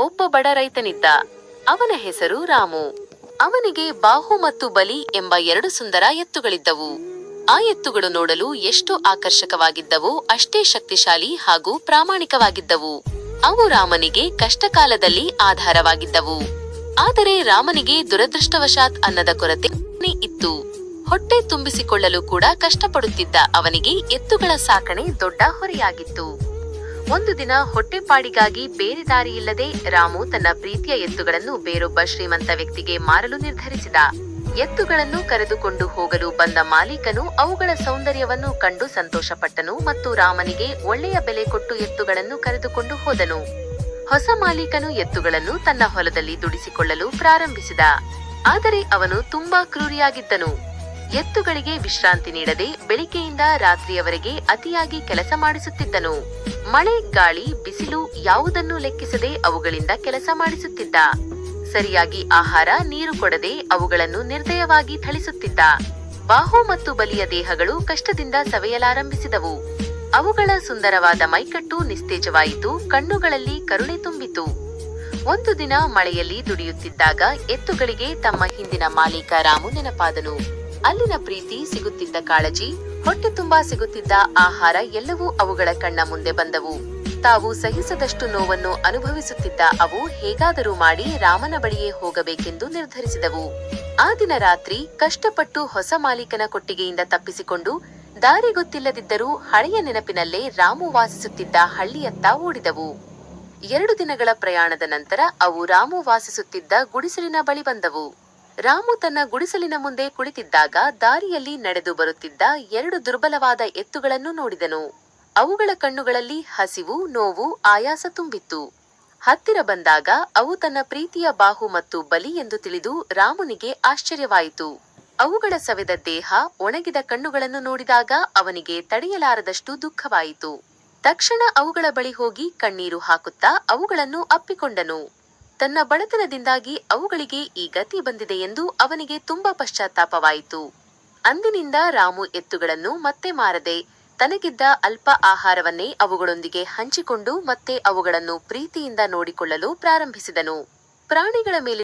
ಒಬ್ಬ ಬಡ ರೈತನಿದ್ದ. ಅವನ ಹೆಸರು ರಾಮು. ಅವನಿಗೆ ಬಾಹು ಮತ್ತು ಬಲಿ ಎಂಬ ಎರಡು ಸುಂದರ ಎತ್ತುಗಳಿದ್ದವು. ಆ ಎತ್ತುಗಳು ನೋಡಲು ಎಷ್ಟು ಆಕರ್ಷಕವಾಗಿದ್ದವೋ, ಅಷ್ಟೇ ಶಕ್ತಿಶಾಲಿ ಹಾಗೂ ಪ್ರಾಮಾಣಿಕವಾಗಿದ್ದವು. ಅವು ರಾಮನಿಗೆ ಕಷ್ಟಕಾಲದಲ್ಲಿ ಆಧಾರವಾಗಿದ್ದವು. ಆದರೆ ರಾಮನಿಗೆ ದುರದೃಷ್ಟವಶಾತ್ ಅನ್ನದ ಕೊರತೆ ಇತ್ತು. ಹೊಟ್ಟೆ ತುಂಬಿಸಿಕೊಳ್ಳಲು ಕೂಡ ಕಷ್ಟಪಡುತ್ತಿದ್ದ ಅವನಿಗೆ ಎತ್ತುಗಳ ಸಾಕಣೆ ದೊಡ್ಡ ಹೊರೆಯಾಗಿತ್ತು. ಒಂದು ದಿನ ಹೊಟ್ಟೆಪಾಡಿಗಾಗಿ ಬೇರೆ ದಾರಿಯಿಲ್ಲದೆ ರಾಮು ತನ್ನ ಪ್ರೀತಿಯ ಎತ್ತುಗಳನ್ನು ಬೇರೊಬ್ಬ ಶ್ರೀಮಂತ ವ್ಯಕ್ತಿಗೆ ಮಾರಲು ನಿರ್ಧರಿಸಿದ. ಎತ್ತುಗಳನ್ನು ಕರೆದುಕೊಂಡು ಹೋಗಲು ಬಂದ ಮಾಲೀಕನು ಅವುಗಳ ಸೌಂದರ್ಯವನ್ನು ಕಂಡು ಸಂತೋಷಪಟ್ಟನು ಮತ್ತು ರಾಮನಿಗೆ ಒಳ್ಳೆಯ ಬೆಲೆ ಕೊಟ್ಟು ಎತ್ತುಗಳನ್ನು ಕರೆದುಕೊಂಡು ಹೋದನು. ಹೊಸ ಮಾಲೀಕನು ಎತ್ತುಗಳನ್ನು ತನ್ನ ಹೊಲದಲ್ಲಿ ದುಡಿಸಿಕೊಳ್ಳಲು ಪ್ರಾರಂಭಿಸಿದ. ಆದರೆ ಅವನು ತುಂಬಾ ಕ್ರೂರಿಯಾಗಿದ್ದನು. ಎತ್ತುಗಳಿಗೆ ವಿಶ್ರಾಂತಿ ನೀಡದೆ ಬೆಳಿಗ್ಗೆಯಿಂದ ರಾತ್ರಿಯವರೆಗೆ ಅತಿಯಾಗಿ ಕೆಲಸ ಮಾಡಿಸುತ್ತಿದ್ದನು. ಮಳೆ, ಗಾಳಿ, ಬಿಸಿಲು ಯಾವುದನ್ನೂ ಲೆಕ್ಕಿಸದೆ ಅವುಗಳಿಂದ ಕೆಲಸ ಮಾಡಿಸುತ್ತಿದ್ದ. ಸರಿಯಾಗಿ ಆಹಾರ, ನೀರು ಕೊಡದೆ ಅವುಗಳನ್ನು ನಿರ್ದಯವಾಗಿ ಥಳಿಸುತ್ತಿದ್ದ. ಬಾಹು ಮತ್ತು ಬಲಿಯ ದೇಹಗಳು ಕಷ್ಟದಿಂದ ಸವೆಯಲಾರಂಭಿಸಿದವು. ಅವುಗಳ ಸುಂದರವಾದ ಮೈಕಟ್ಟು ನಿಸ್ತೇಜವಾಯಿತು, ಕಣ್ಣುಗಳಲ್ಲಿ ಕರುಣೆ ತುಂಬಿತು. ಒಂದು ದಿನ ಮಳೆಯಲ್ಲಿ ದುಡಿಯುತ್ತಿದ್ದಾಗ ಎತ್ತುಗಳಿಗೆ ತಮ್ಮ ಹಿಂದಿನ ಮಾಲೀಕ ರಾಮು ನೆನಪಾದನು. ಅಲ್ಲಿನ ಪ್ರೀತಿ ಸಿಗುತ್ತಿದ್ದ ಕಾಳಜಿ ಹೊಟ್ಟೆ ತುಂಬಾ ಸಿಗುತ್ತಿದ್ದ ಆಹಾರ ಎಲ್ಲವೂ ಅವುಗಳ ಕಣ್ಣ ಮುಂದೆ ಬಂದವು. ತಾವು ಸಹಿಸದಷ್ಟು ನೋವನ್ನು ಅನುಭವಿಸುತ್ತಿದ್ದ ಅವು ಹೇಗಾದರೂ ಮಾಡಿ ರಾಮನ ಬಳಿಯೇ ಹೋಗಬೇಕೆಂದು ನಿರ್ಧರಿಸಿದವು. ಆ ದಿನ ರಾತ್ರಿ ಕಷ್ಟಪಟ್ಟು ಹೊಸ ಮಾಲೀಕನ ಕೊಟ್ಟಿಗೆಯಿಂದ ತಪ್ಪಿಸಿಕೊಂಡು ದಾರಿ ಗೊತ್ತಿಲ್ಲದಿದ್ದರೂ ಹಳೆಯ ನೆನಪಿನಲ್ಲೇ ರಾಮು ವಾಸಿಸುತ್ತಿದ್ದ ಹಳ್ಳಿಯತ್ತ ಓಡಿದವು. ಎರಡು ದಿನಗಳ ಪ್ರಯಾಣದ ನಂತರ ಅವು ರಾಮು ವಾಸಿಸುತ್ತಿದ್ದ ಗುಡಿಸಲಿನ ಬಳಿ ಬಂದವು. ರಾಮು ತನ್ನ ಗುಡಿಸಲಿನ ಮುಂದೆ ಕುಳಿತಿದ್ದಾಗ ದಾರಿಯಲ್ಲಿ ನಡೆದು ಬರುತ್ತಿದ್ದ ಎರಡು ದುರ್ಬಲವಾದ ಎತ್ತುಗಳನ್ನು ನೋಡಿದನು. ಅವುಗಳ ಕಣ್ಣುಗಳಲ್ಲಿ ಹಸಿವು, ನೋವು, ಆಯಾಸ ತುಂಬಿತ್ತು. ಹತ್ತಿರ ಬಂದಾಗ ಅವು ತನ್ನ ಪ್ರೀತಿಯ ಬಾಹು ಮತ್ತು ಬಲಿ ಎಂದು ತಿಳಿದು ರಾಮನಿಗೆ ಆಶ್ಚರ್ಯವಾಯಿತು. ಅವುಗಳ ಸವೆದ ದೇಹ, ಒಣಗಿದ ಕಣ್ಣುಗಳನ್ನು ನೋಡಿದಾಗ ಅವನಿಗೆ ತಡೆಯಲಾರದಷ್ಟು ದುಃಖವಾಯಿತು. ತಕ್ಷಣ ಅವುಗಳ ಬಳಿ ಹೋಗಿ ಕಣ್ಣೀರು ಹಾಕುತ್ತಾ ಅವುಗಳನ್ನು ಅಪ್ಪಿಕೊಂಡನು. ತನ್ನ ಬಡತನದಿಂದಾಗಿ ಅವುಗಳಿಗೆ ಈ ಗತಿ ಬಂದಿದೆ ಎಂದು ಅವನಿಗೆ ತುಂಬಾ ಪಶ್ಚಾತ್ತಾಪವಾಯಿತು. ಅಂದಿನಿಂದ ರಾಮು ಎತ್ತುಗಳನ್ನು ಮತ್ತೆ ಮಾರದೆ ತನಗಿದ್ದ ಅಲ್ಪ ಆಹಾರವನ್ನೇ ಅವುಗಳೊಂದಿಗೆ ಹಂಚಿಕೊಂಡು ಮತ್ತೆ ಅವುಗಳನ್ನು ಪ್ರೀತಿಯಿಂದ ನೋಡಿಕೊಳ್ಳಲು ಪ್ರಾರಂಭಿಸಿದನು. ಪ್ರಾಣಿಗಳ ಮೇಲೆ